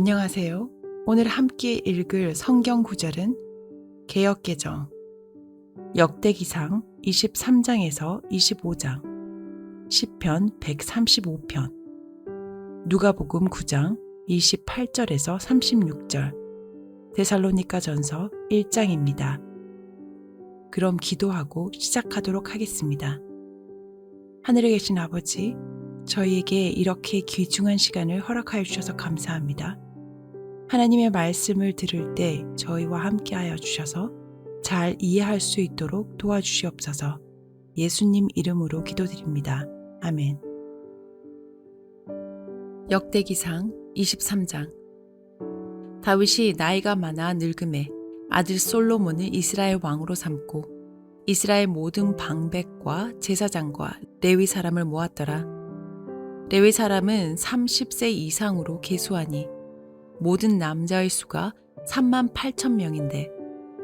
안녕하세요. 오늘 함께 읽을 성경 구절은 개역개정 역대기상 23장에서 25장 시편 135편 누가복음 9장 28절에서 36절 데살로니가 전서 1장입니다. 그럼 기도하고 시작하도록 하겠습니다. 하늘에 계신 아버지, 저희에게 이렇게 귀중한 시간을 허락하여 주셔서 감사합니다. 하나님의 말씀을 들을 때 저희와 함께하여 주셔서 잘 이해할 수 있도록 도와주시옵소서 예수님 이름으로 기도드립니다. 아멘. 역대기상 23장 다윗이 나이가 많아 늙음에 아들 솔로몬을 이스라엘 왕으로 삼고 이스라엘 모든 방백과 제사장과 레위 사람을 모았더라. 레위 사람은 30세 이상으로 계수하니 모든 남자의 수가 3만 8천 명인데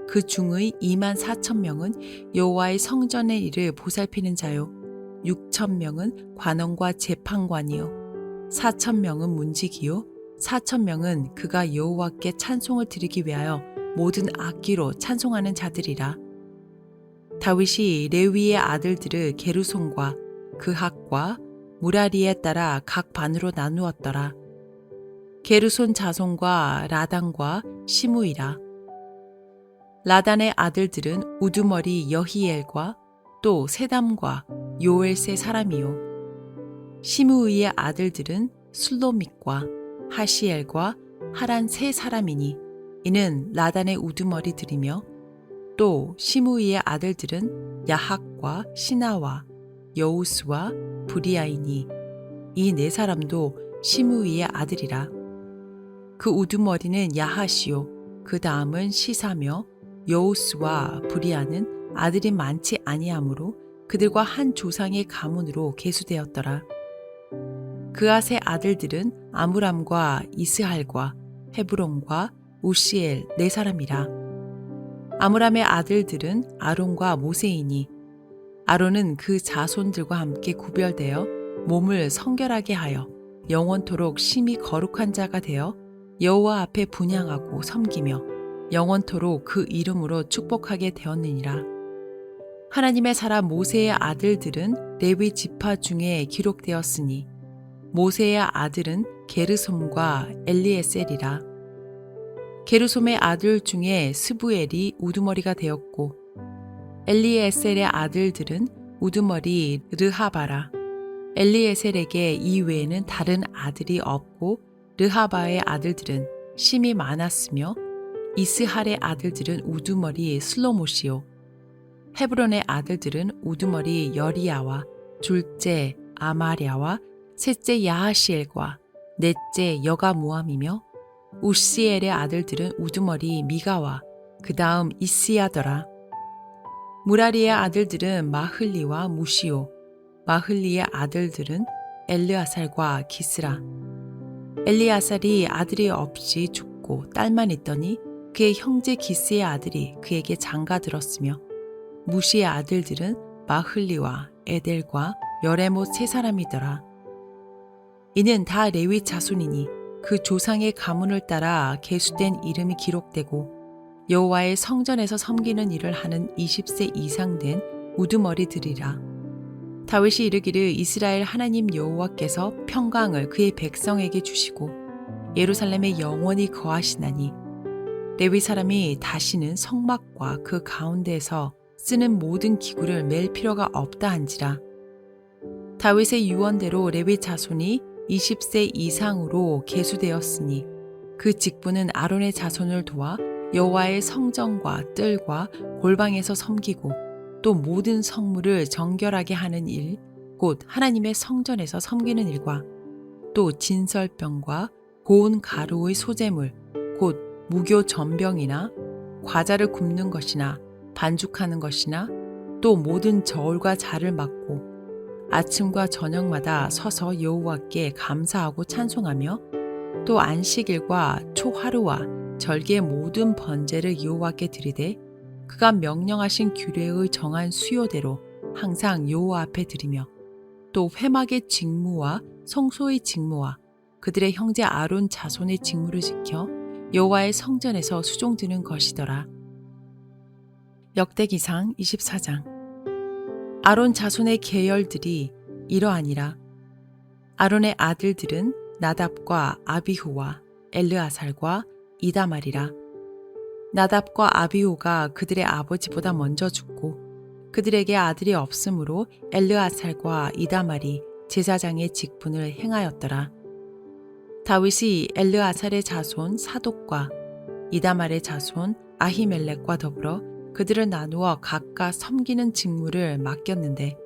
그 중의 2만 4천 명은 여호와의 성전의 일을 보살피는 자요. 6천 명은 관원과 재판관이요. 4천 명은 문지기요. 4천 명은 그가 여호와께 찬송을 드리기 위하여 모든 악기로 찬송하는 자들이라. 다윗이 레위의 아들들을 게르손과 그 학과 무라리에 따라 각 반으로 나누었더라. 게르손 자손과 라단과 시무이라. 라단의 아들들은 우두머리 여히엘과 또 세담과 요엘 세 사람이요. 시무이의 아들들은 술로믹과 하시엘과 하란 세 사람이니 이는 라단의 우두머리들이며 또 시무이의 아들들은 야학과 시나와 여우스와 브리아이니 이 네 사람도 시무이의 아들이라 그 우두머리는 야하시요 그 다음은 시사며 여우스와 브리아는 아들이 많지 아니하므로 그들과 한 조상의 가문으로 계수되었더라. 그앗의 아들들은 아므람과 이스할과 헤브론과 우시엘 네 사람이라. 아므람의 아들들은 아론과 모세이니 아론은 그 자손들과 함께 구별되어 몸을 성결하게 하여 영원토록 심히 거룩한 자가 되어 여호와 앞에 분양하고 섬기며 영원토록 그 이름으로 축복하게 되었느니라. 하나님의 사람 모세의 아들들은 레위 지파 중에 기록되었으니 모세의 아들은 게르솜과 엘리에셀이라. 게르솜의 아들 중에 스부엘이 우두머리가 되었고 엘리에셀의 아들들은 우두머리 르하바라. 엘리에셀에게 이 외에는 다른 아들이 없고 르하바의 아들들은 심이 많았으며 이스할의 아들들은 우두머리 슬로모시오. 헤브론의 아들들은 우두머리 여리야와 둘째 아마랴와 셋째 야하시엘과 넷째 여가무함이며 우시엘의 아들들은 우두머리 미가와 그 다음 이스야더라. 무라리의 아들들은 마흘리와 무시오, 마흘리의 아들들은 엘르아살과 기스라. 엘리아살이 아들이 없이 죽고 딸만 있더니 그의 형제 기스의 아들이 그에게 장가 들었으며 무시의 아들들은 마흘리와 에델과 여레못 세 사람이더라. 이는 다 레위 자손이니 그 조상의 가문을 따라 계수된 이름이 기록되고 여호와의 성전에서 섬기는 일을 하는 20세 이상 된 우두머리들이라. 다윗이 이르기를 이스라엘 하나님 여호와께서 평강을 그의 백성에게 주시고 예루살렘에 영원히 거하시나니 레위 사람이 다시는 성막과 그 가운데에서 쓰는 모든 기구를 맬 필요가 없다 한지라. 다윗의 유언대로 레위 자손이 20세 이상으로 계수되었으니 그 직분은 아론의 자손을 도와 여호와의 성전과 뜰과 골방에서 섬기고 또 모든 성물을 정결하게 하는 일, 곧 하나님의 성전에서 섬기는 일과 또 진설병과 고운 가루의 소재물, 곧 무교 전병이나 과자를 굽는 것이나 반죽하는 것이나 또 모든 저울과 자를 맡고 아침과 저녁마다 서서 여호와께 감사하고 찬송하며 또 안식일과 초하루와 절기의 모든 번제를 여호와께 드리되 그가 명령하신 규례의 정한 수요대로 항상 여호와 앞에 드리며 또 회막의 직무와 성소의 직무와 그들의 형제 아론 자손의 직무를 지켜 여호와의 성전에서 수종드는 것이더라. 역대기상 24장 아론 자손의 계열들이 이러하니라. 아론의 아들들은 나답과 아비후와 엘르아살과 이다말이라. 나답과 아비후가 그들의 아버지보다 먼저 죽고 그들에게 아들이 없으므로 엘르아살과 이다말이 제사장의 직분을 행하였더라. 다윗이 엘르아살의 자손 사독과 이다말의 자손 아히멜렉과 더불어 그들을 나누어 각각 섬기는 직무를 맡겼는데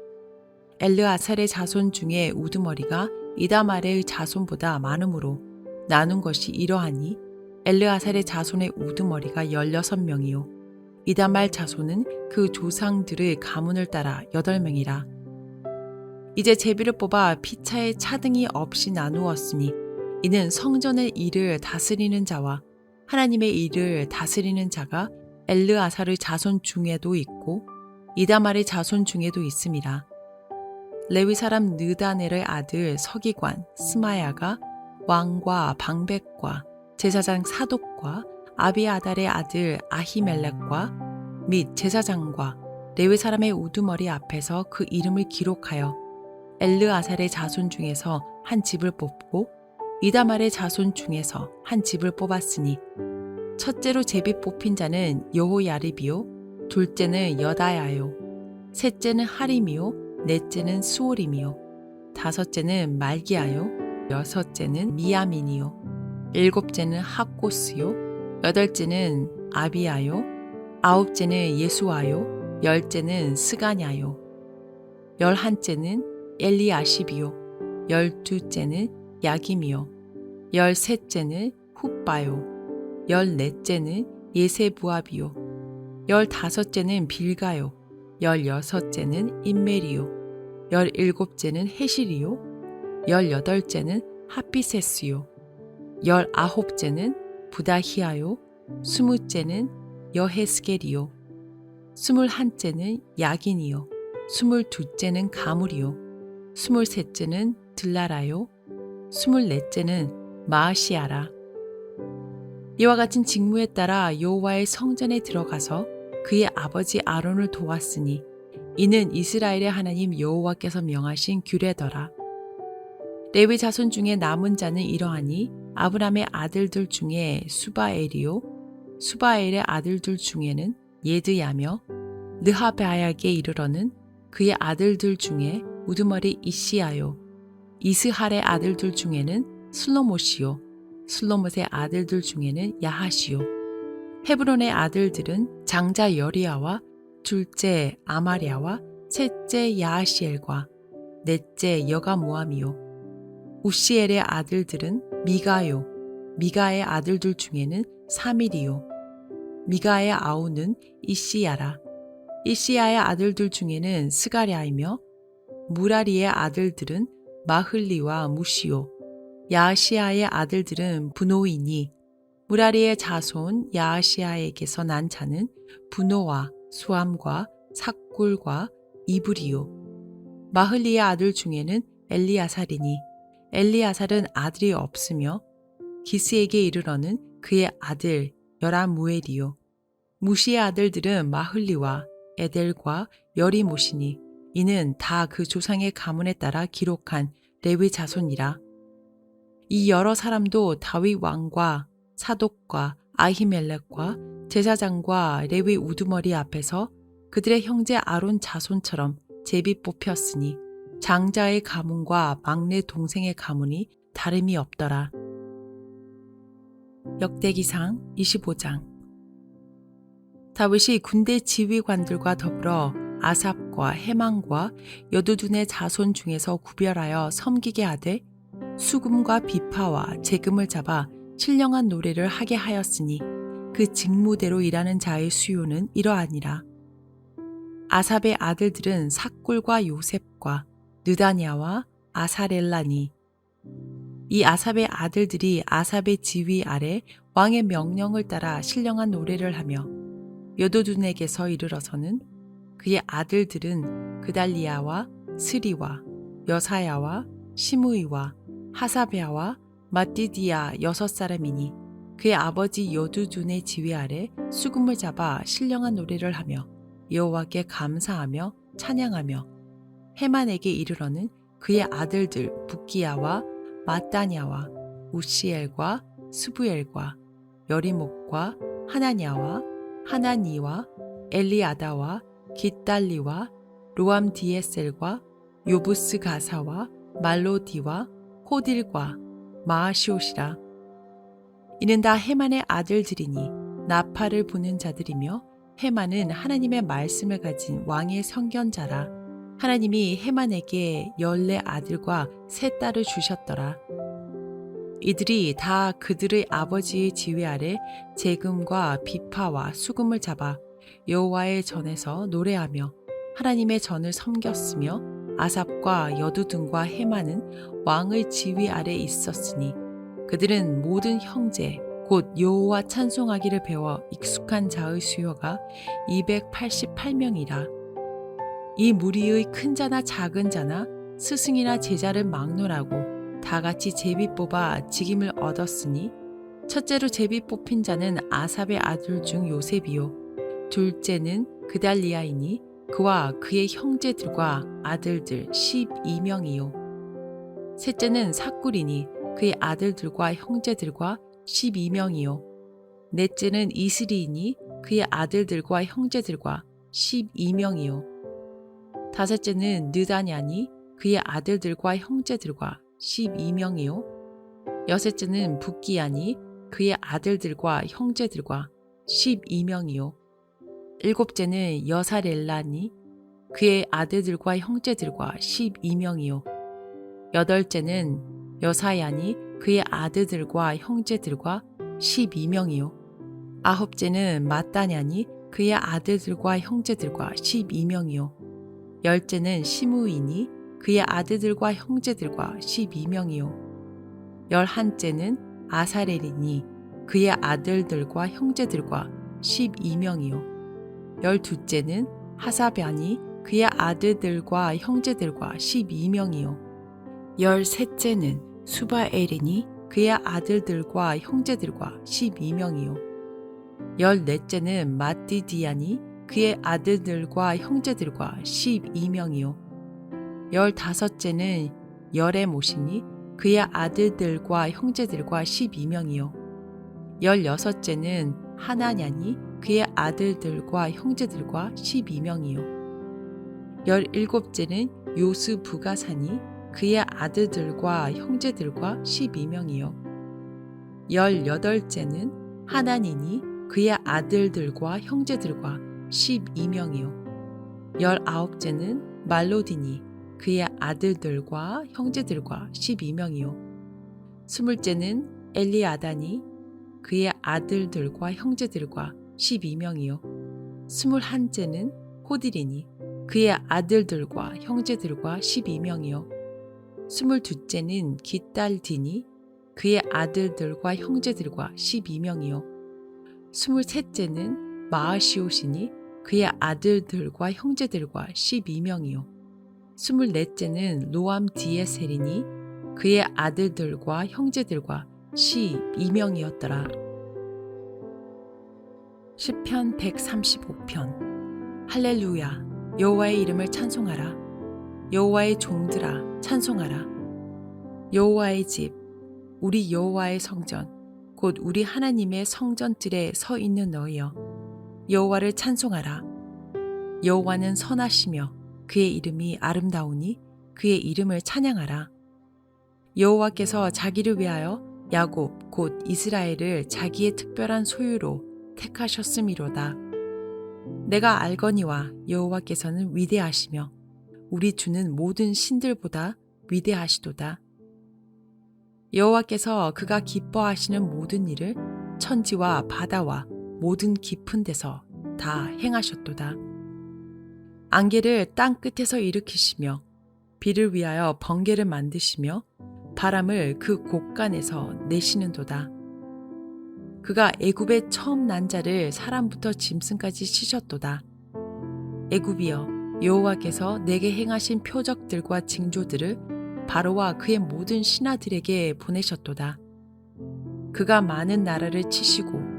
엘르아살의 자손 중에 우두머리가 이다말의 자손보다 많으므로 나눈 것이 이러하니 엘르아살의 자손의 우두머리가 16명이요 이다말 자손은 그 조상들의 가문을 따라 8명이라 이제 제비를 뽑아 피차의 차등이 없이 나누었으니 이는 성전의 일을 다스리는 자와 하나님의 일을 다스리는 자가 엘르아살의 자손 중에도 있고 이다말의 자손 중에도 있습니다. 레위 사람 느다넬의 아들 서기관 스마야가 왕과 방백과 제사장 사독과 아비아달의 아들 아히멜렉과 및 제사장과 레위 사람의 우두머리 앞에서 그 이름을 기록하여 엘르아살의 자손 중에서 한 집을 뽑고 이다말의 자손 중에서 한 집을 뽑았으니 첫째로 제비 뽑힌 자는 여호야립이요 둘째는 여다야요 셋째는 하림이요 넷째는 수올임이요 다섯째는 말기야요 여섯째는 미야민이요 일곱째는 학고스요 여덟째는 아비야요 아홉째는 예수아요 열째는 스가냐요 열한째는 엘리아십이요 열두째는 야김이요 열셋째는 훗바요 열넷째는 예세부압이요 열다섯째는 빌가요 열여섯째는 인멜이요 열일곱째는 헤실이요 열여덟째는 하피세스요 열아홉째는 부다히아요 스무째는 여헤스겔이요 스물한째는 야긴이요 스물두째는 가물이요 스물셋째는 들라라요 스물넷째는 마아시아라 이와 같은 직무에 따라 여호와의 성전에 들어가서 그의 아버지 아론을 도왔으니 이는 이스라엘의 하나님 여호와께서 명하신 규례더라. 레위 자손 중에 남은 자는 이러하니 아브람의 아들들 중에 수바엘이요. 수바엘의 아들들 중에는 예드야며 느하베아야게 이르러는 그의 아들들 중에 우두머리 이시아요. 이스할의 아들들 중에는 슬로못이요. 슬로못의 아들들 중에는 야하시요. 헤브론의 아들들은 장자 여리야와 둘째 아마리아와 셋째 야하시엘과 넷째 여가모함이요. 우시엘의 아들들은 미가요. 미가의 아들들 중에는 사밀이요. 미가의 아우는 이시야라. 이시야의 아들들 중에는 스가랴이며 무라리의 아들들은 마흘리와 무시오 야시아의 아들들은 분노이니 무라리의 자손 야시아에게서 난 자는 분노와 수암과 삭굴과 이브리요. 마흘리의 아들 중에는 엘리아살이니 엘리아살은 아들이 없으며 기스에게 이르러는 그의 아들 여라무엘이요 무시의 아들들은 마흘리와 에델과 여리모시니 이는 다 그 조상의 가문에 따라 기록한 레위 자손이라. 이 여러 사람도 다윗 왕과 사독과 아히멜렉과 제사장과 레위 우두머리 앞에서 그들의 형제 아론 자손처럼 제비 뽑혔으니 장자의 가문과 막내 동생의 가문이 다름이 없더라. 역대기상 25장 다윗이 군대 지휘관들과 더불어 아삽과 해망과 여두둔의 자손 중에서 구별하여 섬기게 하되 수금과 비파와 재금을 잡아 신령한 노래를 하게 하였으니 그 직무대로 일하는 자의 수요는 이러하니라. 아삽의 아들들은 삭굴과 요셉과 느다냐와 아사렐라니. 이 아삽의 아들들이 아삽의 지휘 아래 왕의 명령을 따라 신령한 노래를 하며 여도둔에게서 이르러서는 그의 아들들은 그달리아와 스리와 여사야와 시므이와 하사베아와 마띠디아 여섯 사람이니 그의 아버지 여두둔의 지휘 아래 수금을 잡아 신령한 노래를 하며 여호와께 감사하며 찬양하며 해만에게 이르러는 그의 아들들 부기야와 마따냐와 우시엘과 스부엘과 여리목과 하나냐와 하나니와 엘리아다와 깃달리와 로암 디에셀과 요부스 가사와 말로디와 호딜과 마아시옷이라. 이는 다 해만의 아들들이니 나팔을 부는 자들이며 해만은 하나님의 말씀을 가진 왕의 성견자라 하나님이 해만에게 열네 아들과 세 딸을 주셨더라. 이들이 다 그들의 아버지의 지휘 아래 재금과 비파와 수금을 잡아 여호와의 전에서 노래하며 하나님의 전을 섬겼으며 아삽과 여두둔과 해만은 왕의 지휘 아래 있었으니 그들은 모든 형제 곧 여호와 찬송하기를 배워 익숙한 자의 수요가 288명이라 이 무리의 큰 자나 작은 자나 스승이나 제자를 막론하고 다 같이 제비 뽑아 직임을 얻었으니 첫째로 제비 뽑힌 자는 아삽의 아들 중 요셉이요. 둘째는 그달리아이니 그와 그의 형제들과 아들들 12명이요. 셋째는 사꾸리니 그의 아들들과 형제들과 12명이요. 넷째는 이스리이니 그의 아들들과 형제들과 12명이요 다섯째는 느다냐니 그의 아들들과 형제들과 12명이요. 여섯째는 북기야니 그의 아들들과 형제들과 12명이요. 일곱째는 여사렐라니 그의 아들들과 형제들과 12명이요. 여덟째는 여사야니 그의 아들들과 형제들과 12명이요. 아홉째는 마따냐니 그의 아들들과 형제들과 12명이요 열째는 시무이니 그의 아들들과 형제들과 12명이요. 열한째는 아사렐이니 그의 아들들과 형제들과 12명이요. 열두째는 하사변이 그의 아들들과 형제들과 12명이요. 열셋째는 수바엘이니 그의 아들들과 형제들과 12명이요. 열넷째는 마띠디아니 그의 아들들과 형제들과 12명이요. 열다섯째는 열에모시니 그의 아들들과 형제들과 12명이요. 열여섯째는 하나냐니 그의 아들들과 형제들과 12명이요. 열일곱째는 요스 부가사니 그의 아들들과 형제들과 12명이요. 열여덟째는 하나니니 그의 아들들과 형제들과 12명이요. 열아홉째는 말로디니 그의 아들들과 형제들과 12명이요. 스물째는 엘리아다니 그의 아들들과 형제들과 12명이요. 스물한째는 호딜이니 그의 아들들과 형제들과 12명이요. 스물두째는 깃달디니 그의 아들들과 형제들과 12명이요. 스물셋째는 마아시오시니 그의 아들들과 형제들과 12명이요. 스물넷째는 로암 디에셀이니 그의 아들들과 형제들과 12명이었더라. 시편 135편. 할렐루야. 여호와의 이름을 찬송하라. 여호와의 종들아 찬송하라. 여호와의 집 우리 여호와의 성전 곧 우리 하나님의 성전들에 서 있는 너희여 여호와를 찬송하라 여호와는 선하시며 그의 이름이 아름다우니 그의 이름을 찬양하라 여호와께서 자기를 위하여 야곱 곧 이스라엘을 자기의 특별한 소유로 택하셨음이로다. 내가 알거니와 여호와께서는 위대하시며 우리 주는 모든 신들보다 위대하시도다. 여호와께서 그가 기뻐하시는 모든 일을 천지와 바다와 모든 깊은 데서 다 행하셨도다. 안개를 땅 끝에서 일으키시며 비를 위하여 번개를 만드시며 바람을 그 곳간에서 내시는도다. 그가 애굽의 처음 난 자를 사람부터 짐승까지 치셨도다. 애굽이여 여호와께서 내게 행하신 표적들과 징조들을 바로와 그의 모든 신하들에게 보내셨도다. 그가 많은 나라를 치시고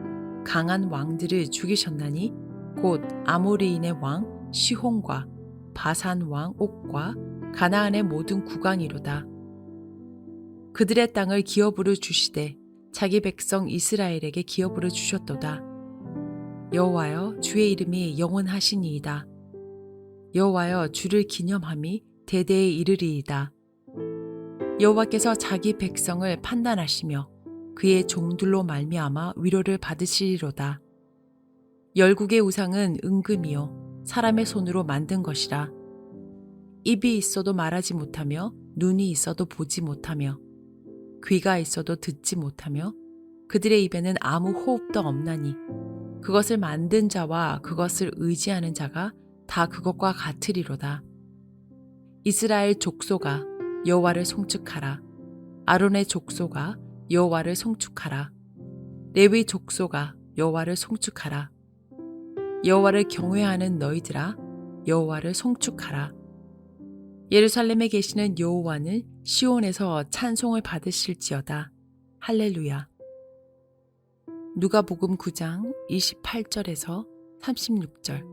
강한 왕들을 죽이셨나니 곧 아모리인의 왕 시혼과 바산 왕 옥과 가나안의 모든 국왕이로다. 그들의 땅을 기업으로 주시되 자기 백성 이스라엘에게 기업으로 주셨도다. 여호와여 주의 이름이 영원하시니이다. 여호와여 주를 기념함이 대대에 이르리이다. 여호와께서 자기 백성을 판단하시며 그의 종들로 말미암아 위로를 받으시리로다. 열국의 우상은 은금이요 사람의 손으로 만든 것이라. 입이 있어도 말하지 못하며 눈이 있어도 보지 못하며 귀가 있어도 듣지 못하며 그들의 입에는 아무 호흡도 없나니 그것을 만든 자와 그것을 의지하는 자가 다 그것과 같으리로다. 이스라엘 족소가 여호와를 송축하라. 아론의 족소가 여호와를 송축하라. 레위 족소가 여호와를 송축하라. 여호와를 경외하는 너희들아 여호와를 송축하라. 예루살렘에 계시는 여호와는 시온에서 찬송을 받으실지어다. 할렐루야. 누가복음 9장 28절에서 36절.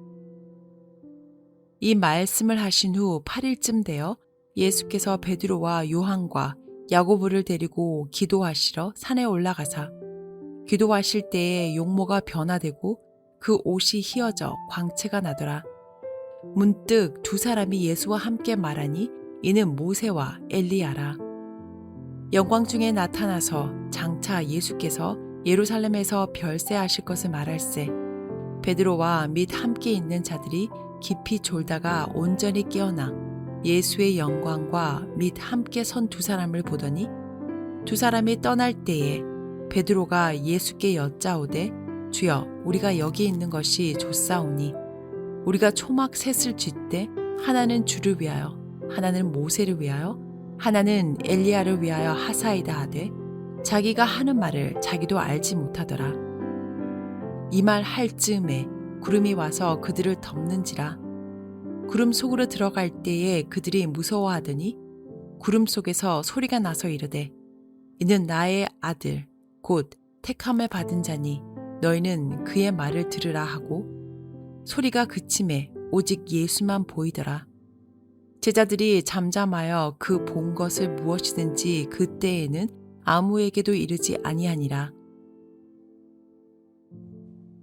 이 말씀을 하신 후 8일쯤 되어 예수께서 베드로와 요한과 야고보를 데리고 기도하시러 산에 올라가사 기도하실 때에 용모가 변화되고 그 옷이 휘어져 광채가 나더라. 문득 두 사람이 예수와 함께 말하니 이는 모세와 엘리야라. 영광 중에 나타나서 장차 예수께서 예루살렘에서 별세하실 것을 말할세. 베드로와 및 함께 있는 자들이 깊이 졸다가 온전히 깨어나 예수의 영광과 및 함께 선 두 사람을 보더니 두 사람이 떠날 때에 베드로가 예수께 여짜오되 주여 우리가 여기 있는 것이 좋사오니 우리가 초막 셋을 쥐때 하나는 주를 위하여 하나는 모세를 위하여 하나는 엘리야를 위하여 하사이다 하되 자기가 하는 말을 자기도 알지 못하더라. 이 말 할 즈음에 구름이 와서 그들을 덮는지라 구름 속으로 들어갈 때에 그들이 무서워하더니 구름 속에서 소리가 나서 이르되 이는 나의 아들 곧 택함을 받은 자니 너희는 그의 말을 들으라 하고 소리가 그침에 오직 예수만 보이더라. 제자들이 잠잠하여 그 본 것을 무엇이든지 그때에는 아무에게도 이르지 아니하니라.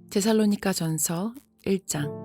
데살로니가 전서 1장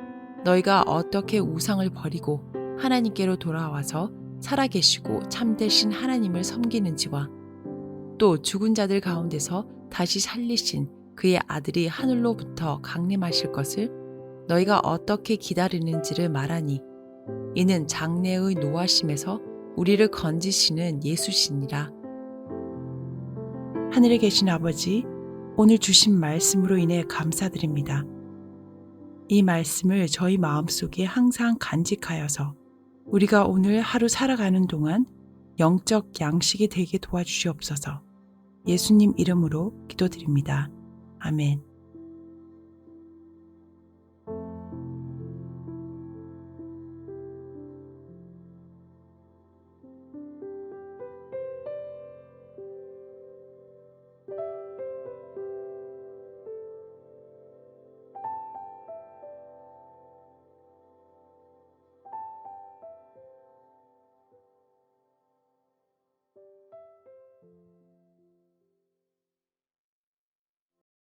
너희가 어떻게 우상을 버리고 하나님께로 돌아와서 살아계시고 참되신 하나님을 섬기는지와 또 죽은 자들 가운데서 다시 살리신 그의 아들이 하늘로부터 강림하실 것을 너희가 어떻게 기다리는지를 말하니 이는 장래의 노하심에서 우리를 건지시는 예수시니라. 하늘에 계신 아버지, 오늘 주신 말씀으로 인해 감사드립니다. 이 말씀을 저희 마음속에 항상 간직하여서 우리가 오늘 하루 살아가는 동안 영적 양식이 되게 도와주시옵소서 예수님 이름으로 기도드립니다. 아멘.